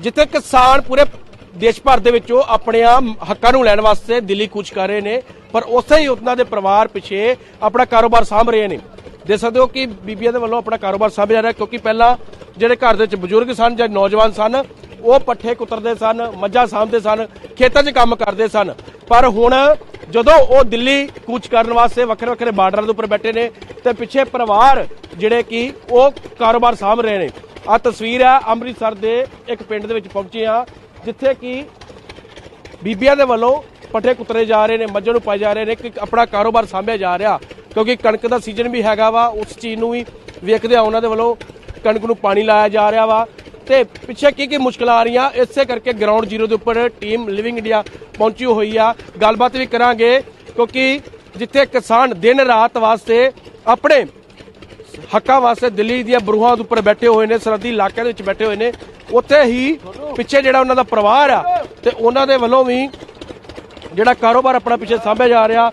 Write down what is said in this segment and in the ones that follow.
ਜਿੱਥੇ ਕਿਸਾਨ ਪੂਰੇ ਦੇਸ਼ ਭਰ ਦੇ ਵਿੱਚੋਂ ਆਪਣੇ ਆ ਹੱਕਾਂ ਨੂੰ ਲੈਣ ਵਾਸਤੇ ਦਿੱਲੀ ਕੂਚ ਕਰ ਰਹੇ ਨੇ, ਪਰ ਉਸੇ ਹੀ ਉਹਨਾਂ ਦੇ ਪਰਿਵਾਰ ਪਿੱਛੇ ਆਪਣਾ ਕਾਰੋਬਾਰ ਸਾਂਭ ਰਹੇ ਨੇ। ਦੇਖ ਸਕਦੇ ਹੋ ਕਿ ਬੀਬੀਆਂ ਦੇ ਵੱਲੋਂ ਆਪਣਾ ਕਾਰੋਬਾਰ ਸਾਂਭਿਆ ਰਿਹਾ, ਕਿਉਂਕਿ ਪਹਿਲਾਂ ਜਿਹੜੇ ਘਰ ਦੇ ਵਿੱਚ ਬਜ਼ੁਰਗ ਸਨ ਜਾਂ ਨੌਜਵਾਨ ਸਨ, ਉਹ ਪੱਠੇ ਕੁਤਰਦੇ ਸਨ, ਮੱਝਾਂ ਸਾਂਭਦੇ ਸਨ, ਖੇਤਾਂ 'ਚ ਕੰਮ ਕਰਦੇ ਸਨ। ਪਰ ਹੁਣ ਜਦੋਂ ਉਹ ਦਿੱਲੀ ਕੂਚ ਕਰਨ ਵਾਸਤੇ ਵੱਖਰੇ ਵੱਖਰੇ ਬਾਰਡਰਾਂ ਦੇ ਉੱਪਰ ਬੈਠੇ ਨੇ, ਤੇ ਪਿੱਛੇ ਪਰਿਵਾਰ ਜਿਹੜੇ ਕਿ ਉਹ ਕਾਰੋਬਾਰ ਸਾਂਭ ਰਹੇ ਨੇ। ਆ ਤਸਵੀਰ ਹੈ ਅੰਮ੍ਰਿਤਸਰ ਦੇ ਇੱਕ ਪਿੰਡ ਦੇ ਵਿੱਚ ਪਹੁੰਚੇ ਆ ਜਿੱਥੇ ਕਿ ਬੀਬੀਆਂ ਦੇ ਵੱਲੋਂ ਪੱਠੇ ਕੁਤਰੇ ਜਾ ਰਹੇ ਨੇ, ਮੱਝਾਂ ਨੂੰ ਪਾਏ ਜਾ ਰਹੇ ਨੇ ਕਿ ਆਪਣਾ ਕਾਰੋਬਾਰ ਸਾਂਭਿਆ ਜਾ ਰਿਹਾ, ਕਿਉਂਕਿ ਕਣਕ ਦਾ ਸੀਜ਼ਨ ਵੀ ਹੈਗਾ ਵਾ, ਉਸ ਚੀਜ਼ ਨੂੰ ਵੀ ਵੇਖਦੇ ਆ ਉਹਨਾਂ ਦੇ ਵੱਲੋਂ ਕਣਕ ਨੂੰ ਪਾਣੀ ਲਾਇਆ ਜਾ ਰਿਹਾ ਵਾ। ਤੇ ਪਿੱਛੇ ਕੀ ਕੀ ਮੁਸ਼ਕਲਾਂ ਆ ਰਹੀਆਂ, ਇਸੇ ਕਰਕੇ ਗਰਾਊਂਡ ਜ਼ੀਰੋ ਦੇ ਉੱਪਰ ਟੀਮ ਲਿਵਿੰਗ ਇੰਡੀਆ ਪਹੁੰਚੀ ਹੋਈ ਆ। ਗੱਲਬਾਤ ਵੀ ਕਰਾਂਗੇ, ਕਿਉਂਕਿ ਜਿੱਥੇ ਕਿਸਾਨ ਦਿਨ ਰਾਤ ਵਾਸਤੇ ਆਪਣੇ ਹੱਕਾਂ ਵਾਸਤੇ ਦਿੱਲੀ ਦੀਆਂ ਬਰੂਹਾਂ ਦੇ ਉੱਪਰ ਬੈਠੇ ਹੋਏ ਨੇ, ਸਰਹੱਦੀ ਇਲਾਕਿਆਂ ਦੇ ਵਿੱਚ ਬੈਠੇ ਹੋਏ ਨੇ। ਉੱਥੇ ਹੀ ਪਿੱਛੇ ਜਿਹੜਾ ਉਹਨਾਂ ਦਾ ਪਰਿਵਾਰ ਆ, ਤੇ ਉਹਨਾਂ ਦੇ ਵੱਲੋਂ ਵੀ ਜਿਹੜਾ ਕਾਰੋਬਾਰ ਆਪਣਾ ਪਿੱਛੇ ਸਾਂਭਿਆ ਜਾ ਰਿਹਾ,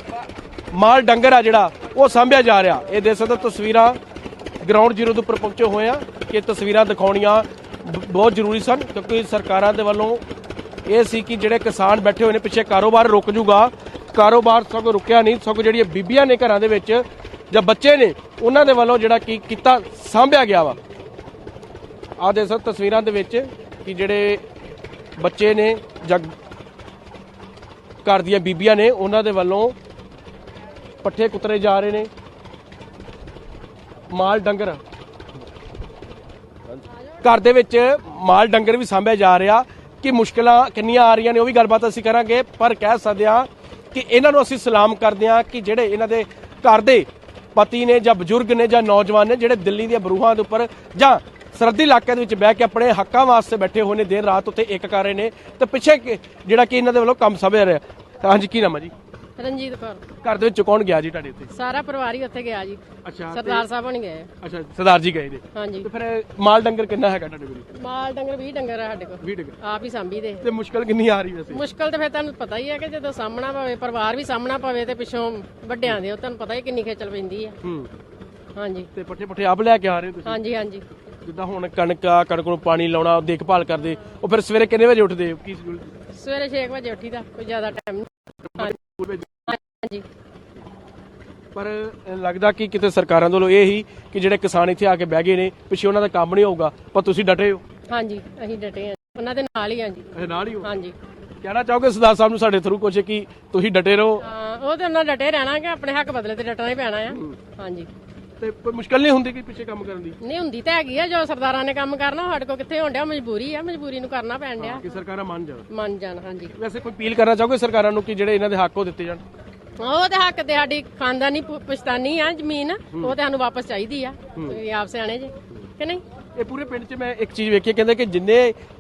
ਮਾਲ ਡੰਗਰ ਆ ਜਿਹੜਾ, ਉਹ ਸਾਂਭਿਆ ਜਾ ਰਿਹਾ। ਇਹ ਦੇਖ ਸਕਦੇ ਤਸਵੀਰਾਂ ਗਰਾਊਂਡ ਜ਼ੀਰੋ ਦੇ ਉੱਪਰ ਪਹੁੰਚੇ ਹੋਏ ਆ, ਕਿ ਇਹ ਤਸਵੀਰਾਂ ਦਿਖਾਉਣੀਆਂ ਬਹੁਤ ਜ਼ਰੂਰੀ ਸਨ, ਕਿਉਂਕਿ ਸਰਕਾਰਾਂ ਦੇ ਵੱਲੋਂ ਇਹ ਸੀ ਕਿ ਜਿਹੜੇ ਕਿਸਾਨ ਬੈਠੇ ਹੋਏ ਨੇ, ਪਿੱਛੇ ਕਾਰੋਬਾਰ ਰੁਕ ਜੂਗਾ। ਕਾਰੋਬਾਰ ਸਗੋਂ ਰੁਕਿਆ ਨਹੀਂ, ਸਗੋਂ ਜਿਹੜੀਆਂ ਬੀਬੀਆਂ ਨੇ ਘਰਾਂ ਦੇ ਵਿੱਚ ਜਾਂ ਬੱਚੇ ਨੇ, ਉਹਨਾਂ ਦੇ ਵੱਲੋਂ ਜਿਹੜਾ ਕੀ ਕੀਤਾ, ਸਾਂਭਿਆ ਗਿਆ ਵਾ। ਆ ਦੇਖ ਸਕਦੇ ਤਸਵੀਰਾਂ ਦੇ ਵਿੱਚ ਕਿ ਜਿਹੜੇ ਬੱਚੇ ਨੇ ਜਾਂ ਘਰ ਦੀਆਂ ਬੀਬੀਆਂ ਨੇ, ਉਹਨਾਂ ਦੇ ਵੱਲੋਂ ਪੱਠੇ ਕੁਤਰੇ ਜਾ ਰਹੇ ਨੇ। ਮਾਲ ਡੰਗਰ। ਘਰ ਦੇ ਵਿੱਚ ਮਾਲ ਡੰਗਰ ਵੀ ਸਾਂਭਿਆ ਜਾ ਰਿਹਾ। ਕਿ ਮੁਸ਼ਕਲਾਂ ਕਿੰਨੀਆਂ ਆ ਰਹੀਆਂ ਨੇ, ਉਹ ਵੀ ਗੱਲਬਾਤ ਅਸੀਂ ਕਰਾਂਗੇ। ਪਰ ਕਹਿ ਸਕਦੇ ਹਾਂ ਕਿ ਇਹਨਾਂ ਨੂੰ ਅਸੀਂ ਸਲਾਮ ਕਰਦੇ ਹਾਂ ਕਿ ਜਿਹੜੇ ਇਹਨਾਂ ਦੇ ਘਰ ਦੇ ਪਤੀ ਨੇ ਜਾਂ ਬਜ਼ੁਰਗ ਨੇ ਜਾਂ ਨੌਜਵਾਨ ਨੇ ਜਿਹੜੇ ਦਿੱਲੀ ਦੀਆਂ ਬਰੂਹਾਂ ਦੇ ਉੱਪਰ ਜਾਂ ਸਰਦੀ ਇਲਾਕਿਆਂ ਦੇ ਵਿੱਚ ਬਹਿ ਕੇ ਆਪਣੇ ਹੱਕਾਂ ਵਾਸਤੇ ਬੈਠੇ ਹੋਏ ਨੇ ਦੇਰ ਰਾਤ ਉੱਤੇ ਇੱਕ ਕਰ ਰਹੇ ਨੇ। ਤੇ ਪਿੱਛੇ ਜਿਹੜਾ ਕਿ ਇਹਨਾਂ ਦੇ ਵੱਲੋਂ ਕੰਮ ਸਭਿਆ ਰਿਹਾ ਤਾਂ ਹਾਂਜੀ, ਕੀ ਨਾਮ ਹੈ ਜੀ? ਰਣਜੀਤ ਕੌਰ। ਘਰ ਦੇ ਵਿੱਚ ਕੌਣ ਗਿਆ ਜੀ ਤੁਹਾਡੇ ਉੱਤੇ ਸਾਰਾ ਪਰਿਵਾਰ ਹੀ ਉੱਥੇ ਗਿਆ ਜੀ। ਅੱਛਾ ਸਰਦਾਰ ਸਾਹਿਬ ਬਣ ਗਏ। ਅੱਛਾ ਸਰਦਾਰ ਜੀ ਗਏ ਨੇ। ਹਾਂਜੀ। ਤੇ ਫਿਰ ਮਾਲ ਡੰਗਰ ਕਿੰਨਾ ਹੈਗਾ ਤੁਹਾਡੇ ਕੋਲ? ਮਾਲ ਡੰਗਰ 20 ਡੰਗਰ ਆ ਸਾਡੇ ਕੋਲ। 20 ਡੰਗਰ। ਆਪ ਹੀ ਸਾਂਭੀ ਦੇ ਤੇ ਮੁਸ਼ਕਲ ਕਿੰਨੀ ਆ ਰਹੀ ਵੈਸੇ? ਮੁਸ਼ਕਲ ਤੇ ਫਿਰ ਤੁਹਾਨੂੰ ਪਤਾ ਹੀ ਹੈ ਕਿ ਜਦੋਂ ਸਾਹਮਣਾ ਪਵੇ ਪਰਿਵਾਰ ਵੀ ਸਾਹਮਣਾ ਪਵੇ ਤੇ ਪਿੱਛੋਂ ਵੱਡਿਆਂ ਦੇ ਉਹ ਤੁਹਾਨੂੰ ਪਤਾ ਹੀ ਕਿੰਨੀ ਖੇਚਲ ਪੈਂਦੀ ਆ ਹੂੰ। ਹਾਂਜੀ। ਤੇ ਪੱਠੇ ਪੱਠੇ ਆਪ ਲੈ ਕੇ ਆ ਰਹੇ ਹੋ ਤੁਸੀਂ? ਹਾਂਜੀ ਹਾਂਜੀ। ਜਿੱਦਾਂ ਹੁਣ ਕਣਕ ਆ ਕਣਕ ਨੂੰ ਪਾਣੀ ਲਾਉਣਾ ਦੇਖਭਾਲ ਕਰਦੇ ਉਹ ਫਿਰ ਸਵੇਰੇ ਕਿੰਨੇ ਵਜੇ ਉੱਠਦੇ ਹੋ? ਕੀ schedule? ਸਵੇਰੇ 6 ਵਜੇ ਉੱਠੀਦਾ ਕੋਈ ਜ਼ਿਆਦਾ ਟਾਈਮ ਨਹੀਂ ਹਾਂਜੀ। ਪਰ ਲੱਗਦਾ ਕਿ ਕਿਤੇ ਸਰਕਾਰਾਂ ਵੱਲੋਂ ਇਹ ਹੀ ਕਿ ਜਿਹੜੇ ਕਿਸਾਨ ਇੱਥੇ ਆ ਕੇ ਬਹਿ ਗਏ ਨੇ ਪਿੱਛੇ ਉਹਨਾਂ ਦਾ ਕੰਮ ਨਹੀਂ ਹੋਊਗਾ ਪਰ ਤੁਸੀਂ ਡਟੇ ਹੋ? ਹਾਂਜੀ ਅਸੀਂ ਡਟੇ ਹਾਂ। ਉਹਨਾਂ ਦੇ ਨਾਲ ਹੀ ਹਾਂ ਜੀ। ਇਹ ਨਾਲ ਹੀ ਹੋ? ਹਾਂਜੀ। ਕਹਿਣਾ ਚਾਹੋਗੇ ਸਰਦਾਰ ਸਾਹਿਬ ਨੂੰ ਸਾਡੇ ਥਰੂ ਕੁਛ ਕਿ ਤੁਸੀਂ ਡਟੇ ਰਹੋ? ਹਾਂ, ਉਹ ਤੇ ਉਹਨਾਂ ਡਟੇ ਰਹਿਣਾ ਕਿ ਆਪਣੇ ਹੱਕ ਬਦਲੇ ਤੇ ਡਟਣਾ ਹੀ ਪੈਣਾ ਆ। ਹਾਂਜੀ। ਤੇ ਕੋਈ ਮੁਸ਼ਕਲ ਨਹੀਂ ਹੁੰਦੀ ਕਿ ਪਿੱਛੇ ਕੰਮ ਕਰਨ ਦੀ? ਨਹੀਂ ਹੁੰਦੀ ਤਾਂ ਹੈਗੀ ਆ ਜੋ ਸਰਦਾਰਾਂ ਨੇ ਕੰਮ ਕਰਨਾ ਸਾਡੇ ਕੋਲ ਕਿੱਥੇ ਹੋਣ ਡਿਆ ਮਜਬੂਰੀ ਆ ਮਜਬੂਰੀ ਨੂੰ ਕਰਨਾ ਪੈਣ ਡਿਆ। ਕਿ ਸਰਕਾਰਾਂ ਮੰਨ ਜਾਣ। ਮੰਨ ਜਾਣ ਹਾਂਜੀ। ਵੈਸੇ ਕੋਈ ਅਪੀਲ ਕਰਨਾ ਚਾਹੋਗੇ ਸਰਕਾਰਾਂ ਨੂੰ ਕਿ ਜਿਹੜੇ ਇਹਨਾਂ ਦੇ ਹੱਕ ਉਹ ਦਿੱਤੇ ਜਾਣ? ਉਹ ਤੇ ਹੱਕ ਤੇ ਸਾਡੀ ਖਾਨਦਾਨੀ ਪੁ- ਪੁਸ਼ਤਾਨੀ ਆ ਜ਼ਮੀਨ ਉਹ ਤੇ ਸਾਨੂੰ ਵਾਪਸ ਚਾਹੀਦੀ ਆ। ਤੁਸੀਂ ਆਪ ਸਿਆਣੇ ਜੇ ਕਿ ਨਹੀਂ? ਇਹ ਪੂਰੇ ਪਿੰਡ 'ਚ ਮੈਂ ਇੱਕ ਚੀਜ਼ ਵੇਖੀ ਕਹਿੰਦੇ ਕਿ ਜਿੰਨੇ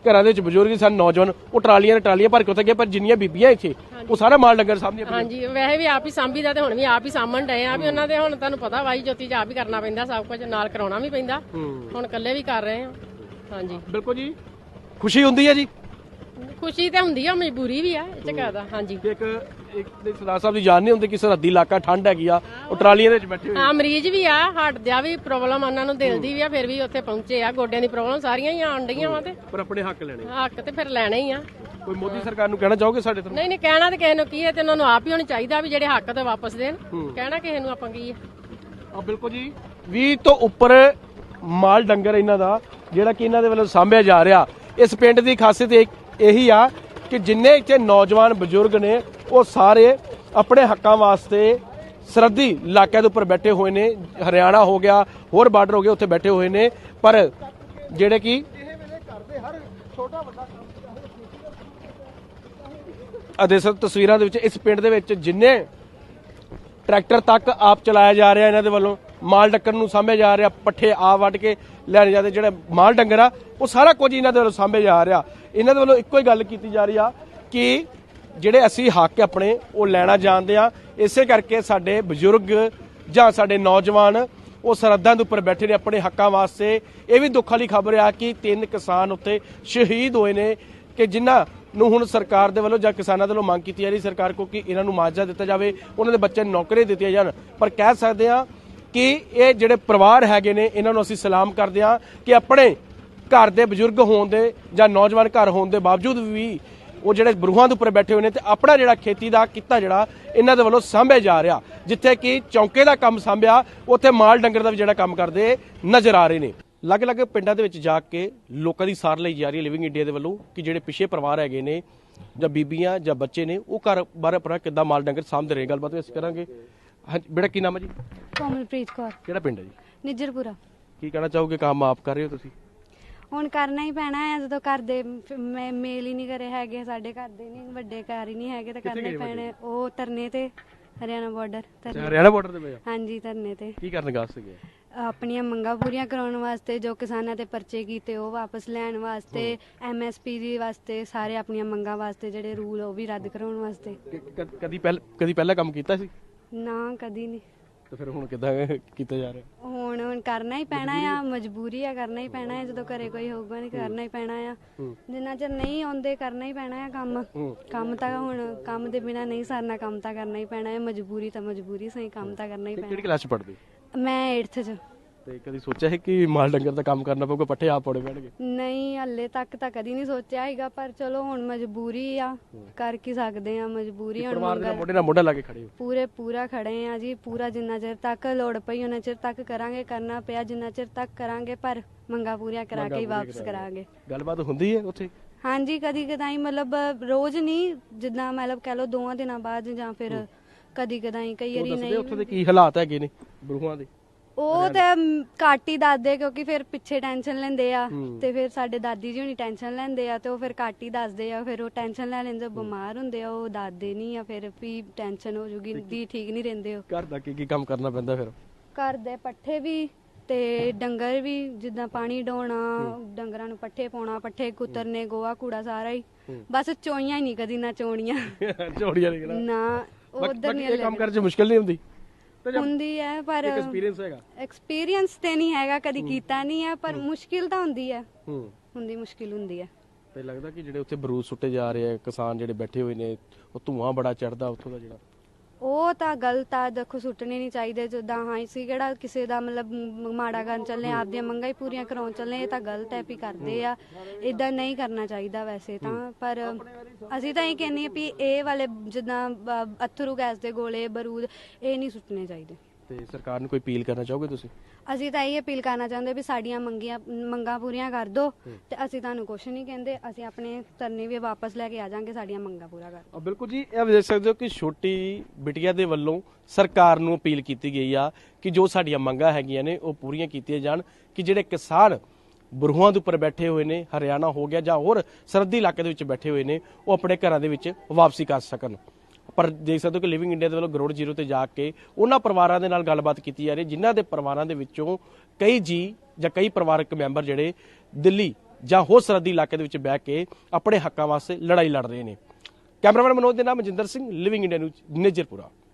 ਘਰਾਂ ਦੇ ਵਿੱਚ ਬਜ਼ੁਰਗ ਸਨ ਨੌਜਵਾਨ ਉਹ ਟਰਾਲੀਆਂ ਦੇ ਟਰਾਲੀਆਂ ਭਰ ਕੇ ਉੱਥੇ ਗਏ ਪਰ ਜਿੰਨੀਆਂ ਬੀਬੀਆਂ ਇੱਥੇ ਉਹ ਸਾਰਾ ਮਾਲ ਡੰਗਰ ਸਾਹਮਣੇ ਹਾਂਜੀ ਵੈਸੇ ਵੀ ਆਪ ਹੀ ਸਾਂਭੀ ਦਾ ਤੇ ਹੁਣ ਵੀ ਆਪ ਹੀ ਸਾਂਭਣ ਡਏ ਆ ਵੀ ਉਹਨਾਂ ਦੇ ਹੁਣ ਤੁਹਾਨੂੰ ਪਤਾ ਵਾਈ ਜੋਤੀ ਚ ਆਪ ਹੀ ਕਰਨਾ ਪੈਂਦਾ ਸਭ ਕੁਝ ਨਾਲ ਕਰਾਉਣਾ ਵੀ ਪੈਂਦਾ। ਹੁਣ ਇਕੱਲੇ ਵੀ ਕਰ ਰਹੇ ਆ। ਹਾਂਜੀ। ਬਿਲਕੁਲ ਜੀ। ਖੁਸ਼ੀ ਹੁੰਦੀ ਹੈ ਜੀ? ਖੁਸ਼ੀ ਤੇ ਹੁੰਦੀ ਆ ਮਜਬੂਰੀ ਵੀ ਆ ਇਹ ਚ ਕਹਦਾ? ਹਾਂਜੀ। ਕਿ ਇੱਕ ਇੱਕ ਦੇ ਸਰਦਾਰ ਸਾਹਿਬ ਦੀ ਜਾਣ ਨਹੀਂ ਹੁੰਦੀ ਕਿ ਸਰਹੱਦੀ ਇਲਾਕਾ ਠੰਡ ਹੈਗੀ ਆ ਉਹ ਟਰਾਲੀਆਂ ਦੇ ਵਿੱਚ ਬੈਠੇ ਹੋਏ। ਹਾਂ ਮਰੀਜ਼ ਵੀ ਆ ਹਾਰਟ ਦਿਆ ਵੀ ਪ੍ਰੋਬਲਮ ਉਹਨਾਂ ਨੂੰ ਦਿਲ ਦੀ ਵੀ ਆ ਫਿਰ ਵੀ ਉੱਥੇ ਪਹੁੰਚੇ ਆ ਗੋਡਿਆਂ ਦੀ ਪ੍ਰੋਬਲਮ ਸਾਰੀਆਂ ਹੀ ਆਉਣ ਡਈਆਂ ਵਾ ਤੇ। ਪਰ ਆਪਣੇ ਹੱਕ ਲੈਣੇ। ਹੱਕ ਤੇ ਫਿਰ ਲੈਣਾ ਹੀ ਆ। ਕੋਈ ਮੋਦੀ ਸਰਕਾਰ ਨੂੰ ਕਹਿਣਾ ਚਾਹੋਗੇ ਸਾਡੇ ਤੋਂ ਨਹੀਂ ਨਹੀਂ ਕਹਿਣਾ ਤੇ ਕਿਸੇ ਨੂੰ ਕੀ ਹੈ ਤੇ ਉਹਨਾਂ ਨੂੰ ਆਪ ਹੀ ਹੋਣਾ ਚਾਹੀਦਾ ਵੀ ਜਿਹੜੇ ਹੱਕ ਤੇ ਵਾਪਸ ਦੇਣ। ਕਹਿਣਾ ਕਿਸੇ ਨੂੰ ਆਪਾਂ ਕੀ ਹੈ। ਆ ਬਿਲਕੁਲ ਜੀ 20 ਤੋਂ ਉੱਪਰ ਮਾਲ ਡੰਗਰ ਇਹਨਾਂ ਦਾ ਜਿਹੜਾ ਕਿ ਇਹਨਾਂ ਦੇ ਵੱਲੋਂ ਸਾਂਭਿਆ ਜਾ ਰਿਹਾ ਇਸ ਪਿੰਡ ਦੀ ਖਾਸੀਅਤ ਇਹ- ਇਹੀ ਆ ਕਿ ਜਿੰਨੇ ਇੱਥੇ ਨੌਜਵਾਨ ਬਜ਼ੁਰਗ ਨੇ ਉਹ ਸਾਰੇ ਆਪਣੇ ਹੱਕਾਂ ਵਾਸਤੇ ਸਰਹੱਦੀ ਇਲਾਕਿਆਂ ਦੇ ਉੱਪਰ ਬੈਠੇ ਹੋਏ ਨੇ। ਹਰਿਆਣਾ ਹੋ ਗਿਆ, ਹੋਰ ਬਾਰਡਰ ਹੋ ਗਏ, ਉੱਥੇ ਬੈਠੇ ਹੋਏ ਨੇ। ਪਰ ਜਿਹੜੇ ਕਿ ਅਦੇਸਤ ਤਸਵੀਰਾਂ ਦੇ ਵਿੱਚ, ਇਸ ਪਿੰਡ ਦੇ ਵਿੱਚ ਜਿੰਨੇ ਟਰੈਕਟਰ ਤੱਕ ਆਪ ਚਲਾਇਆ ਜਾ ਰਿਹਾ ਇਹਨਾਂ ਦੇ ਵੱਲੋਂ, ਮਾਲ ਡੱਕਰ ਨੂੰ ਸਾਂਭਿਆ ਜਾ ਰਿਹਾ, ਪੱਠੇ ਆ ਵੱਢ ਕੇ ਲੈਣੇ ਜਾਂਦੇ, ਜਿਹੜੇ ਮਾਲ ਡੰਗਰ ਆ, ਉਹ ਸਾਰਾ ਕੁਝ ਇਹਨਾਂ ਦੇ ਵੱਲੋਂ ਸਾਂਭਿਆ ਜਾ ਰਿਹਾ। ਇਹਨਾਂ ਦੇ ਵੱਲੋਂ ਇੱਕੋ ਹੀ ਗੱਲ ਕੀਤੀ ਜਾ ਰਹੀ ਆ ਕਿ ਜਿਹੜੇ ਅਸੀਂ ਹੱਕ ਆਪਣੇ ਉਹ ਲੈਣਾ ਜਾਣਦੇ ਆ। ਇਸੇ ਕਰਕੇ ਸਾਡੇ ਬਜ਼ੁਰਗ ਜਾਂ ਸਾਡੇ ਨੌਜਵਾਨ ਉਹ ਸਰਹੱਦਾਂ ਦੇ ਉੱਪਰ ਬੈਠੇ ਨੇ ਆਪਣੇ ਹੱਕਾਂ ਵਾਸਤੇ। ਇਹ ਵੀ ਦੁੱਖ ਵਾਲੀ ਖਬਰ ਆ ਕਿ ਤਿੰਨ ਕਿਸਾਨ ਉੱਤੇ ਸ਼ਹੀਦ ਹੋਏ ਨੇ ਕਿ ਜਿਨ੍ਹਾਂ ਨੂੰ ਹੁਣ ਸਰਕਾਰ ਦੇ ਵੱਲੋਂ ਜਾਂ ਕਿਸਾਨਾਂ ਦੇ ਵੱਲੋਂ ਮੰਗ ਕੀਤੀ ਜਾ ਰਹੀ ਸਰਕਾਰ ਕੋ ਕਿ ਇਹਨਾਂ ਨੂੰ ਮੁਆਵਜ਼ਾ ਦਿੱਤਾ ਜਾਵੇ, ਉਹਨਾਂ ਦੇ ਬੱਚਿਆਂ ਨੂੰ ਨੌਕਰੀ ਦਿੱਤੀਆਂ ਜਾਣ। ਪਰ ਕਹਿ ਸਕਦੇ ਆ ਕਿ ਇਹ ਜਿਹੜੇ ਪਰਿਵਾਰ ਹੈਗੇ ਨੇ, ਇਹਨਾਂ ਨੂੰ ਅਸੀਂ ਸਲਾਮ ਕਰਦੇ ਆ ਕਿ ਆਪਣੇ ਘਰ ਦੇ ਬਜ਼ੁਰਗ ਹੋਣ ਦੇ ਜਾਂ ਨੌਜਵਾਨ ਘਰ ਹੋਣ ਦੇ ਬਾਵਜੂਦ ਵੀ ਉਹ ਜਿਹੜੇ ਬਰੂਹਾਂ ਦੇ ਉੱਪਰ ਬੈਠੇ ਹੋਏ ਨੇ ਤੇ ਆਪਣਾ ਜਿਹੜਾ ਖੇਤੀ ਦਾ ਕਿੱਤਾ ਜਿਹੜਾ ਇਹਨਾਂ ਦੇ ਵੱਲੋਂ ਸਾਂਭਿਆ ਜਾ ਰਿਹਾ ਜਿੱਥੇ ਕਿ ਚੌਂਕੇ ਦਾ ਕੰਮ ਸਾਂਭਿਆ ਉੱਥੇ ਮਾਲ ਡੰਗਰ ਦਾ ਵੀ ਜਿਹੜਾ ਕੰਮ ਕਰਦੇ ਨਜ਼ਰ ਆ ਰਹੇ ਨੇ। ਅਲੱਗ-ਅਲੱਗ ਪਿੰਡਾਂ ਦੇ ਵਿੱਚ ਜਾ ਕੇ ਲੋਕਾਂ ਦੀ ਸਾਰ ਲਈ ਜਾ ਰਹੀ ਹੈ ਲਿਵਿੰਗ ਇੰਡੀਆ ਦੇ ਵੱਲੋਂ ਕਿ ਜਿਹੜੇ ਪਿਛੇ ਪਰਿਵਾਰ ਹੈਗੇ ਨੇ ਜਾਂ ਬੀਬੀਆਂ ਜਾਂ ਬੱਚੇ ਨੇ ਉਹ ਘਰ ਬਾਰੇ ਆਪਣਾ ਕਿੱਦਾਂ ਮਾਲ ਡੰਗਰ ਸਾਂਭਦੇ ਰਹੇ ਗੱਲਬਾਤ ਵੀ ਅਸੀਂ ਕਰਾਂਗੇ। ਹਾਂਜੀ ਬੇਟਾ ਕੀ ਨਾਮ ਹੈ ਜੀ? ਕੋਮਲਪ੍ਰੀਤ ਕੌਰ। ਕਿਹੜਾ ਪਿੰਡ ਹੈ ਜੀ? ਨਿੱਜਰਪੁਰਾ। ਕੀ ਕਹਿਣਾ ਚਾਹੋਗੇ ਕੰਮ ਆਪ ਕਰ ਰਹੇ ਹੋ ਤੁਸੀਂ? ਹੁਣ ਕਰਨਾ ਹੀ ਪੈਣਾ ਹੈ ਜਦੋਂ ਘਰ ਦੇ ਫ- ਮੇ- ਮੇਲ ਹੀ ਨਹੀਂ ਕਰੇ ਹੈਗੇ ਸਾਡੇ ਘਰ ਦੇ ਨਹੀਂ ਵੱਡੇ ਘਰ ਹੀ ਨਹੀਂ ਹੈਗੇ ਤਾਂ ਕਰਨੇ ਪੈਣੇ ਉਹ ਤਰਨੇ ਤੇ ਹਰਿਆਣਾ ਬਾਰਡਰ ਤਰਨੇ ਹਰਿਆਣਾ ਬਾਰਡਰ ਤੇ ਪਿਆ ਹਾਂਜੀ ਤਰਨੇ ਤੇ। ਕੀ ਕਰਨ ਗਾ ਸੀਗੇ? ਆਪਣੀਆਂ ਮੰਗਾਂ ਪੂਰੀਆਂ ਕਰਾਉਣ ਵਾਸਤੇ ਜੋ ਕਿਸਾਨਾਂ ਤੇ ਪਰਚੇ ਕੀਤੇ ਉਹ ਵਾਪਸ ਲੈਣ ਵਾਸਤੇ ਐਮਐਸਪੀ ਦੀ ਵਾਸਤੇ ਸਾਰੇ ਆਪਣੀਆਂ ਮੰਗਾਂ ਵਾਸਤੇ ਜਿਹੜੇ ਰੂਲ ਉਹ ਵੀ ਰੱਦ ਕਰਾਉਣ ਵਾਸਤੇ। ਕਦੀ ਪਹਿਲ ਕਦੀ ਪਹਿਲਾਂ ਕੰਮ ਕੀਤਾ ਸੀ? ਨਾ ਕਦੀ ਨਹੀਂ। ਤੇ ਫਿਰ ਹੁਣ ਕਿਦਾਂ ਕੀਤਾ ਜਾ ਰਿਹਾ? ਹੁਣ ਹੁਣ ਕਰਨਾ ਹੀ ਪੈਣਾ ਆ ਮਜਬੂਰੀ ਆ ਕਰਨਾ ਹੀ ਪੈਣਾ ਹੈ ਜਦੋਂ ਘਰੇ ਕੋਈ ਹੋਊਗਾ ਨਹੀਂ ਕਰਨਾ ਹੀ ਪੈਣਾ ਆ। ਜਿੰਨਾ ਚਿਰ ਨਹੀਂ ਆਉਂਦੇ ਕਰਨਾ ਹੀ ਪੈਣਾ ਆ ਕੰਮ। ਕੰਮ ਤਾਂ ਹੁਣ ਕੰਮ ਦੇ ਬਿਨਾ ਨਹੀਂ ਸਰਨਾ ਕੰਮ ਤਾਂ ਕਰਨਾ ਹੀ ਪੈਣਾ ਹੈ ਮਜਬੂਰੀ ਤਾਂ ਮਜਬੂਰੀ ਸਹੀ ਕੰਮ ਤਾਂ ਕਰਨਾ ਹੀ ਪੈਣਾ। ਕਿਹੜੀ ਕਲਾਸ ਚ ਪੜ੍ਹਦੇ? ਮੈਂ 8th ਚ। ਤੇ ਕਦੀ ਸੋਚਿਆ ਹੈ ਕਿ ਮਾਲ ਡੰਗਰ ਦਾ ਕੰਮ ਕਰਨਾ ਪਊਗਾ ਪੱਠੇ ਆਪ ਪਾਉਣੇ ਪੈਣਗੇ ਨਹੀਂ ਹੱਲੇ ਤੱਕ ਤਾਂ ਕਦੀ ਨਹੀਂ ਸੋਚਿਆ ਹੈਗਾ ਪਰ ਚਲੋ ਹੁਣ ਮਜਬੂਰੀ ਆ ਕਰ ਕੀ ਸਕਦੇ ਆ ਮਜਬੂਰੀ ਹੁਣ ਪਰਿਵਾਰ ਦੇ ਮੋਢੇ ਨਾਲ ਮੋਢਾ ਲਾ ਕੇ ਖੜੇ ਹੋ। ਪੂਰੇ ਪੂਰਾ ਖੜੇ ਆ ਜੀ ਪੂਰਾ ਜਿੰਨਾ ਚਿਰ ਤੱਕ ਲੋੜ ਪਈ ਉਹਨਾਂ ਚਿਰ ਤੱਕ ਕਰਾਂਗੇ ਕਰਨਾ ਪਿਆ ਜਿੰਨਾ ਚਿਰ ਤੱਕ ਕਰਾਂਗੇ ਪਰ ਮੰਗਾ ਪੂਰੀਆਂ ਕਰਾ ਕੇ ਹੀ ਵਾਪਸ ਕਰਾਂਗੇ। ਗੱਲਬਾਤ ਹੁੰਦੀ ਹੈ ਉੱਥੇ? ਹਾਂਜੀ ਕਦੀ ਕਦਾਈ ਮਤਲਬ ਰੋਜ਼ ਨਹੀਂ ਜਿੱਦਾਂ ਮਤਲਬ ਕਹਿ ਲਓ ਦੋਆਂ ਦਿਨਾਂ ਬਾਅਦ ਜਾਂ ਫਿਰ ਕਦੀ ਕਦਾਈ ਕਈ ਵਾਰੀ ਨਹੀਂ। ਉੱਥੇ ਦੇ ਕੀ ਹਾਲਾਤ ਹੈਗੇ ਨੇ ਬਰੂਹਾਂ ਦੇ? ਉਹ ਤੇ ਘੱਟ ਹੀ ਦੱਸਦੇ ਕਿਉਂਕਿ ਫਿਰ ਪਿੱਛੇ ਟੈਨਸ਼ਨ ਲੈਂਦੇ ਆ ਤੇ ਫਿਰ ਸਾਡੇ ਦਾਦੀ ਜੀ ਹੁਣੀ ਟੈਨਸ਼ਨ ਲੈਂਦੇ ਆ ਤੇ ਉਹ ਫਿਰ ਘੱਟ ਹੀ ਦੱਸਦੇ ਆ ਫਿਰ ਉਹ ਟੈਨਸ਼ਨ ਲੈ ਲੈਂਦੇ ਬਿਮਾਰ ਹੁੰਦੇ ਆ ਉਹ ਦੱਸਦੇ ਨਹੀਂ ਆ ਫਿਰ ਵੀ ਟੈਨਸ਼ਨ ਹੋ ਜੂਗੀ ਦੀ ਠੀਕ ਨਹੀਂ ਰਹਿੰਦੇ ਉਹ। ਘਰ ਦਾ ਕੀ ਕੀ ਕੰਮ ਕਰਨਾ ਪੈਂਦਾ ਫਿਰ? ਘਰ ਦੇ ਪੱਠੇ ਵੀ ਤੇ ਡੰਗਰ ਵੀ ਜਿੱਦਾਂ ਪਾਣੀ ਡੋਣਾ ਡੰਗਰਾਂ ਨੂੰ ਪੱਠੇ ਪਾਉਣਾ ਪੱਠੇ ਕੁਤਰਨੇ ਗੋਆ ਕੂੜਾ ਸਾਰਾ ਹੀ। ਬਸ ਚੋਈਆਂ ਹੀ ਨਹੀਂ ਕਦੀ ਨਾ ਚੋਣੀਆਂ। ਝੋੜੀਆਂ ਨਿਕਲਾ ਨਾ ਉਧਰ ਨਹੀਂ ਇਹ ਕੰਮ ਕਰਨ ਚ ਮੁਸ਼ਕਲ ਨਹੀਂ ਹੁੰਦੀ? ਹੁੰਦੀ ਹੈ ਪਰ ਇੱਕ ਐਕਸਪੀਰੀਅੰਸ ਹੈਗਾ। ਐਕਸਪੀਰੀਅੰਸ ਤੇ ਨਹੀਂ ਹੈਗਾ ਕਦੀ ਕੀਤਾ ਨਹੀਂ ਹੈ ਪਰ ਮੁਸ਼ਕਿਲ ਤਾਂ ਹੁੰਦੀ ਹੈ। ਹੂੰ। ਹੁੰਦੀ ਮੁਸ਼ਕਿਲ ਹੁੰਦੀ ਹੈ। ਤੇ ਲੱਗਦਾ ਕਿ ਜਿਹੜੇ ਉੱਥੇ ਬਰੂਦ ਸੁੱਟੇ ਜਾ ਰਹੇ ਆ ਕਿਸਾਨ ਜਿਹੜੇ ਬੈਠੇ ਹੋਏ ਨੇ ਉਹ ਧੂਆਂ ਬੜਾ ਚੜਦਾ ਉੱਥੋਂ ਦਾ ਜਿਹੜਾ। ਉਹ ਤਾਂ ਗਲਤ ਆ, ਦੇਖੋ ਸੁੱਟਣੇ ਨਹੀਂ ਚਾਹੀਦੇ, ਜਿੱਦਾਂ ਹਾਂ ਸੀ ਕਿਹੜਾ ਕਿਸੇ ਦਾ ਮਤਲਬ ਮ- ਮਾੜਾ ਕਰਨ ਚੱਲੇ ਆਪਦੀਆਂ ਮੰਗਾਂ ਹੀ ਪੂਰੀਆਂ ਕਰਾਉਣ ਚੱਲੇ ਇਹ ਤਾਂ ਗਲਤ ਹੈ ਵੀ ਕਰਦੇ ਆ ਇਦਾਂ ਨਹੀਂ ਕਰਨਾ ਚਾਹੀਦਾ ਵੈਸੇ ਤਾਂ, ਪਰ ਅਸੀਂ ਤਾਂ ਇਹ ਕਹਿੰਦੇ ਆ ਵੀ ਇਹ ਵਾਲੇ ਜਿੱਦਾਂ ਬ- ਅਥਰੂ ਗੈਸ ਦੇ ਗੋਲੇ, ਬਾਰੂਦ, ਇਹ ਨਹੀਂ ਸੁੱਟਣੇ ਚਾਹੀਦੇ। ਤੇ ਸਰਕਾਰ ਨੂੰ ਕੋਈ ਅਪੀਲ ਕਰਨਾ ਚਾਹੋਗੇ ਤੁਸੀਂ? ਅਸੀਂ ਤਾਂ ਇਹ ਅਪੀਲ ਕਰਨਾ ਚਾਹੁੰਦੇ ਵੀ ਸਾਡੀਆਂ ਮੰਗੀਆਂ ਮੰਗਾਂ ਪੂਰੀਆਂ ਕਰ ਦਿਓ ਤੇ ਅਸੀਂ ਤੁਹਾਨੂੰ ਕੁਝ ਨਹੀਂ ਕਹਿੰਦੇ ਅਸੀਂ ਆਪਣੇ ਧਰਨੇ ਵੀ ਵਾਪਸ ਲੈ ਕੇ ਆ ਜਾਾਂਗੇ ਸਾਡੀਆਂ ਮੰਗਾਂ ਪੂਰਾ ਕਰ ਆ ਬਿਲਕੁਲ ਜੀ ਇਹ ਦੇਖ ਸਕਦੇ ਹੋ ਕਿ ਛੋਟੀ ਬਿਟੀਆ ਦੇ ਵੱਲੋਂ ਸਰਕਾਰ ਨੂੰ ਅਪੀਲ ਕੀਤੀ ਗਈ ਆ ਕਿ ਜੋ ਸਾਡੀਆਂ ਮੰਗਾਂ ਹੈਗੀਆਂ ਨੇ ਉਹ ਪੂਰੀਆਂ ਕੀਤੀਆਂ ਜਾਣ ਕਿ ਜਿਹੜੇ ਕਿਸਾਨ ਬਰੂਹਾਂ ਦੇ ਉੱਪਰ ਬੈਠੇ ਹੋਏ ਨੇ ਹਰਿਆਣਾ ਹੋ ਗਿਆ ਜਾਂ ਹੋਰ ਸਰਦੀ ਇਲਾਕੇ ਦੇ ਵਿੱਚ ਬੈਠੇ ਹੋਏ ਨੇ ਉਹ ਆਪਣੇ ਘਰਾਂ ਦੇ ਵਿੱਚ ਵਾਪਸੀ ਕਰ ਸਕਣ। ਪਰ ਦੇਖ ਸਕਦੇ ਹੋ ਕਿ ਲਿਵਿੰਗ ਇੰਡੀਆ ਦੇ ਵੱਲੋਂ ਗਰਾਊਂਡ ਜ਼ੀਰੋ ਤੇ ਜਾ ਕੇ ਉਹਨਾਂ ਪਰਿਵਾਰਾਂ ਦੇ ਨਾਲ ਗੱਲਬਾਤ ਕੀਤੀ ਜਾ ਰਹੀ ਹੈ, ਜਿਨ੍ਹਾਂ ਦੇ ਪਰਿਵਾਰਾਂ ਦੇ ਵਿੱਚੋਂ ਕਈ ਜੀ ਜਾਂ ਕਈ ਪਰਿਵਾਰਕ ਮੈਂਬਰ ਜਿਹੜੇ ਦਿੱਲੀ ਜਾਂ ਹੋਰ ਸਰਹੱਦੀ ਇਲਾਕੇ ਦੇ ਵਿੱਚ ਬਹਿ ਕੇ ਆਪਣੇ ਹੱਕਾਂ ਵਾਸਤੇ ਲੜਾਈ ਲੜ ਰਹੇ ਨੇ। ਕੈਮਰਾਮੈਨ ਮਨੋਜ ਦੇ ਨਾਮ Manjinder Singh living India news Nijjarpura.